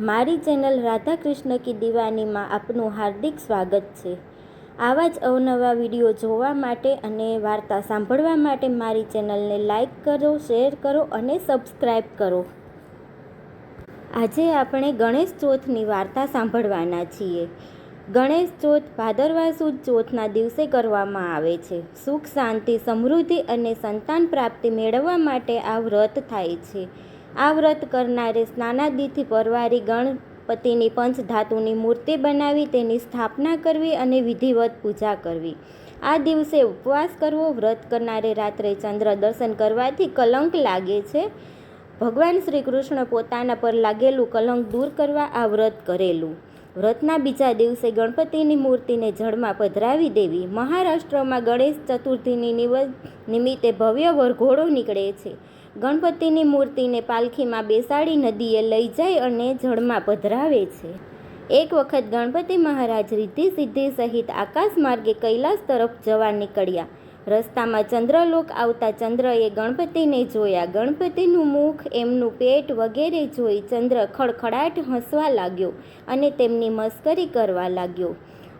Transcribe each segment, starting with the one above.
મારી ચેનલ રાધાકૃષ્ણ કી દિવાનીમાં આપનું હાર્દિક સ્વાગત છે. આવા જ અવનવા વીડિયો જોવા માટે અને વાર્તા સાંભળવા માટે મારી ચેનલને લાઈક કરો, શેર કરો અને સબસ્ક્રાઈબ કરો. આજે આપણે ગણેશ ચોથની વાર્તા સાંભળવાના છીએ. ગણેશ ચોથ ભાદરવા સુદ ચોથના દિવસે કરવામાં આવે છે. સુખ, શાંતિ, સમૃદ્ધિ અને સંતાન પ્રાપ્તિ મેળવવા માટે આ વ્રત થાય છે. આ વ્રત કરનારે સ્નાનાદિથી પરવારી ગણપતિની પંચ ધાતુની મૂર્તિ બનાવી તેની સ્થાપના કરવી અને વિધિવત પૂજા કરવી. આ દિવસે ઉપવાસ કરવો વ્રત કરનારે રાત્રે ચંદ્ર દર્શન કરવાથી કલંક લાગે છે. ભગવાન શ્રી કૃષ્ણ પોતાના પર લાગેલું કલંક દૂર કરવા આ વ્રત કરેલું. વ્રતના બીજા દિવસે ગણપતિની મૂર્તિને જળમાં પધરાવી દેવી. મહારાષ્ટ્રમાં ગણેશ ચતુર્થીની નિમિત્તે ભવ્ય વરઘોડો નીકળે છે. ગણપતિની મૂર્તિને પાલખીમાં બેસાડી નદીએ લઈ જાય અને જળમાં પધરાવે છે. એક વખત ગણપતિ મહારાજ રિદ્ધિ સિદ્ધિ સહિત આકાશ માર્ગે કૈલાસ તરફ જવા નીકળ્યા. રસ્તામાં ચંદ્રલોક આવતા ચંદ્રએ ગણપતિને જોયા. ગણપતિનું મુખ, એમનું પેટ વગેરે જોઈ ચંદ્ર ખડખડાટ હસવા લાગ્યો અને તેમની મસ્કરી કરવા લાગ્યો.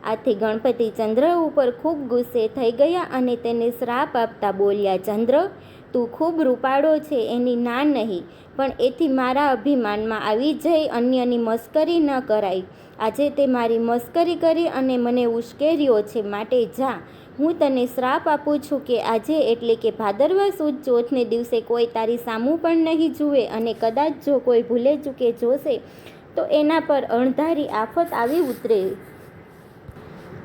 આથી ગણપતિ ચંદ્ર ઉપર ખૂબ ગુસ્સે થઈ ગયા અને તેને શ્રાપ આપતા બોલ્યા, ચંદ્ર તું ખૂબ રૂપાળો છે, એની ના નહીં, પણ એથી મારા અભિમાનમાં આવી જઈ, અન્યની મસ્કરી ન કરાય. આજે તે મારી મસ્કરી કરી અને મને ઉશ્કેર્યો છે, માટે જા. હું તને શ્રાપ આપું છું કે આજે એટલે કે ભાદરવા સુદ ચોથને દિવસે કોઈ તારી સામું પણ નહીં જુએ અને કદાચ જો કોઈ ભૂલે ચૂકે જોશે, તો એના પર અણધારી આફત આવી ઉતરે.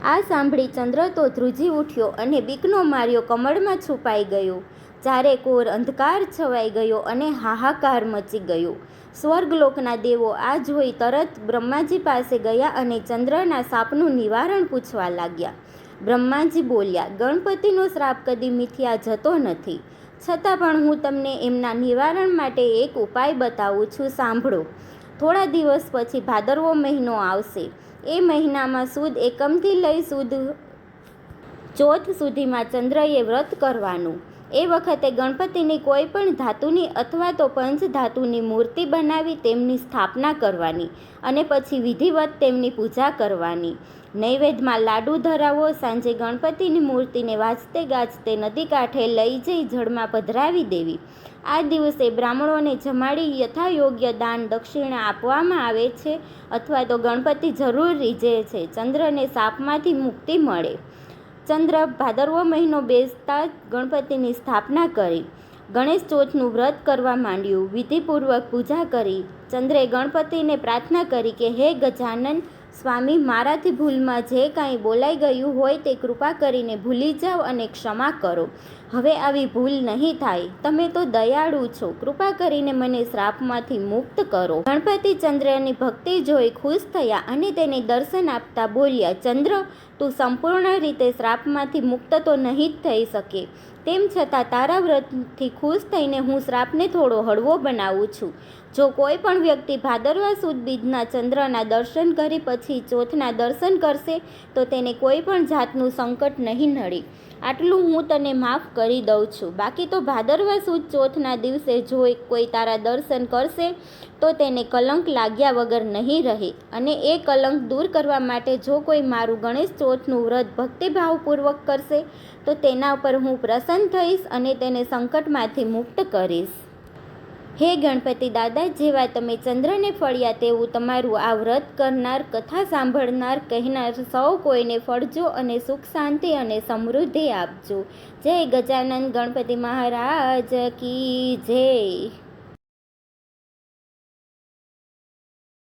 આ સાંભળી ચંદ્ર તો ધ્રુજી ઉઠ્યો અને બીકનો માર્યો કમળમાં છુપાઈ ગયો. ચારે કોર અંધકાર છવાઈ ગયો અને હાહાકાર મચી ગયો. સ્વર્ગલોકના દેવો આ જોઈ તરત બ્રહ્માજી પાસે ગયા અને ચંદ્રના સાપનું નિવારણ પૂછવા લાગ્યા. બ્રહ્માજી બોલ્યા, ગણપતિનો શ્રાપ કદી મિથ્યા જતો નથી. છતાં પણ હું તમને એમના નિવારણ માટે એક ઉપાય બતાવું છું, સાંભળો. થોડા દિવસ પછી ભાદરવો મહિનો આવશે. એ મહિનામાં સુદ એકમથી લઈ સુદ ચોથ સુધીમાં ચંદ્રએ વ્રત કરવાનું. એ વખતે ગણપતિની કોઈ પણ ધાતુની અથવા તો પંચ ધાતુની મૂર્તિ બનાવી તેમની સ્થાપના કરવાની અને પછી વિધિવત તેમની પૂજા કરવાની. નૈવેદ્યમાં લાડુ ધરાવો, સાંજે ગણપતિની મૂર્તિને વાજતે ગાજતે નદી કાંઠે લઈ જઈ જળમાં પધરાવી દેવી. આ દિવસે બ્રાહ્મણોને જમાડી યથાયોગ્ય દાન દક્ષિણા આપવામાં આવે છે અથવા તો ગણપતિ જરૂર રીઝે છે, ચંદ્રને સાપમાંથી મુક્તિ મળે. ચંદ્ર ભાદરવો મહિનો બેસતા ગણપતિની સ્થાપના કરી. ગણેશ ચોથનું વ્રત કરવા માંડ્યું. વિધિપૂર્વક પૂજા કરી. ચંદ્રે ગણપતિને પ્રાર્થના કરી કે, હે ગજાનન સ્વામી, મારાથી ભૂલમાં જે કાંઈ બોલાઈ ગયું હોય તે કૃપા કરીને ભૂલી જાઓ અને ક્ષમા કરો. હવે આવી ભૂલ નહીં થાય. તમે તો દયાળુ છો. કૃપા કરીને મને શ્રાપમાંથી મુક્ત કરો. ગણપતિ ચંદ્રની ભક્તિ જોઈ ખુશ થયા અને તેને દર્શન આપતા બોલ્યા, ચંદ્ર, તું સંપૂર્ણ રીતે શ્રાપમાંથી મુક્ત તો નહીં જ થઈ શકે. તેમ છતાં તારા વ્રતથી ખુશ થઈને હું શ્રાપને થોડો હળવો બનાવું છું. જો કોઈ પણ વ્યક્તિ ભાદરવા સુદ બીજના ચંદ્રના દર્શન કરી પછી ચોથના દર્શન કરશે, તો તેને કોઈ પણ જાતનું સંકટ નહીં નડે. આટલું હું તને માફ કરી દઉં છું. બાકી તો ભાદરવા સુદ ચોથના દિવસે જો કોઈ તારા દર્શન કરશે, તો તેને કલંક લાગ્યા વગર નહીં રહે. અને એ કલંક દૂર કરવા માટે જો કોઈ મારું ગણેશ ચોથનું વ્રત ભક્તિભાવપૂર્વક કરશે, તો તેના ઉપર હું પ્રસન્ન થઈશ અને તેને સંકટમાંથી મુક્ત કરીશ. હે ગણપતિ દાદા, જેવા તમે ચંદ્રને ફળ્યા તેવું તમારું આ વ્રત કરનાર, કથા સાંભળનાર, કહેનાર સૌ કોઈને ફળજો અને સુખ, શાંતિ અને સમૃદ્ધિ આપજો. જય ગજાનંદ ગણપતિ મહારાજ કી જય.